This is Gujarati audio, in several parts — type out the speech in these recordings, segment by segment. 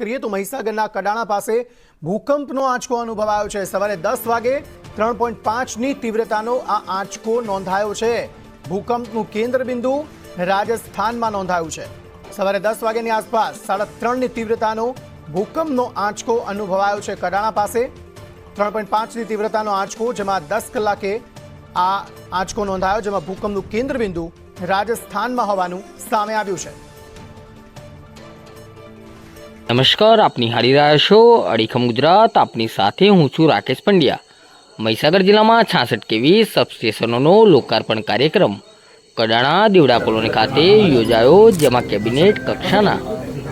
કરીએ તો મહીસાગરના કડાણા પાસે ભૂકંપનો આંચકો અનુભવાયો છે. સવારે દસ વાગે ત્રણ પોઈન્ટ પાંચની તીવ્રતાનો આ આંચકો નોંધાયો છે. ભૂકંપનું કેન્દ્ર બિંદુ રાજસ્થાનમાં નોંધાયું છે. સવારે દસ વાગ્યાની આસપાસ સાડા ત્રણની તીવ્રતાનો ભૂકંપનો આંચકો અનુભવાયો છે કડાણા પાસે. ત્રણ પોઈન્ટ પાંચની તીવ્રતાનો આંચકો, જેમાં દસ કલાકે આ આંચકો નોંધાયો, જેમાં ભૂકંપનું કેન્દ્ર બિંદુ રાજસ્થાનમાં હોવાનું સામે આવ્યું છે. નમસ્કાર, આપની હારી રહ્યા છો અડીખમ ગુજરાત, આપની સાથે હું છું રાકેશ પંડ્યા. મહીસાગર જિલ્લામાં છાસઠ કેવી સબસ્ટેશનોનો લોકાર્પણ કાર્યક્રમ કડાણા દીવડા કોલોની ખાતે યોજાયો, જેમાં કેબિનેટ કક્ષાના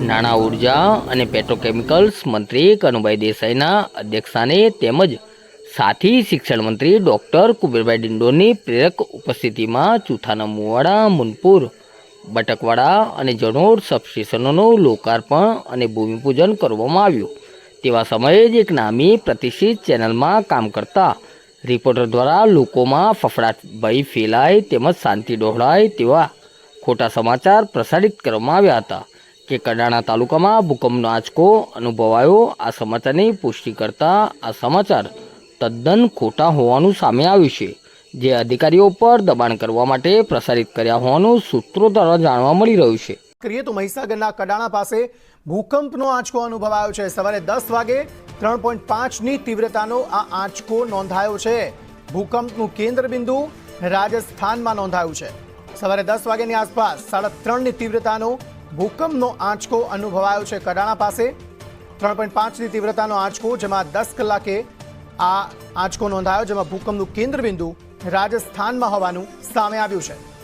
નાણાં ઊર્જા અને પેટ્રોકેમિકલ્સ મંત્રી કનુભાઈ દેસાઈના અધ્યક્ષસ્થાને તેમજ સાથી શિક્ષણ મંત્રી ડૉક્ટર કુબેરભાઈ ડિંડોની પ્રેરક ઉપસ્થિતિમાં ચૂથાના મુવાડા, મુનપુર બટકવાડા અને જનોર સબસ્ટેશનોનું લોકાર્પણ અને ભૂમિપૂજન કરવામાં આવ્યું. તેવા સમયે જ એક નામી પ્રતિષ્ઠિત ચેનલમાં કામ કરતા રિપોર્ટર દ્વારા લોકોમાં ફફડાટ ભય ફેલાય તેમજ શાંતિ ડહોળાય તેવા ખોટા સમાચાર પ્રસારિત કરવામાં આવ્યા હતા કે કડાણા તાલુકામાં ભૂકંપનો આંચકો અનુભવાયો. આ સમાચારની પુષ્ટિ કરતા આ સમાચાર તદ્દન ખોટા હોવાનું સામે આવ્યું છે. જે અધિકારીઓ પર દબાણ કરવા માટે પ્રસારિત કર્યા હોવાનું સૂત્રો દ્વારા જાણવા મળી રહ્યું છે. કરીએ તો મહીસાગરના કડાણા પાસે ભૂકંપનો આંચકો અનુભવાયો છે. સવારે દસ વાગે ત્રણ પોઈન્ટ પાંચની તીવ્રતાનો આ આંચકો નોંધાયો છે. ભૂકંપનું કેન્દ્ર બિંદુ રાજસ્થાનમાં નોંધાયું છે. સવારે દસ વાગ્યાની આસપાસ સાડા ત્રણની તીવ્રતાનો ભૂકંપનો આંચકો અનુભવાયો છે કડાણા પાસે. ત્રણ પોઈન્ટ પાંચની તીવ્રતાનો આંચકો, જેમાં દસ કલાકે આ આંચકો નોંધાયો, જેમાં ભૂકંપનું કેન્દ્ર બિંદુ રાજસ્થાનમાં હોવાનું સામે આવ્યું છે.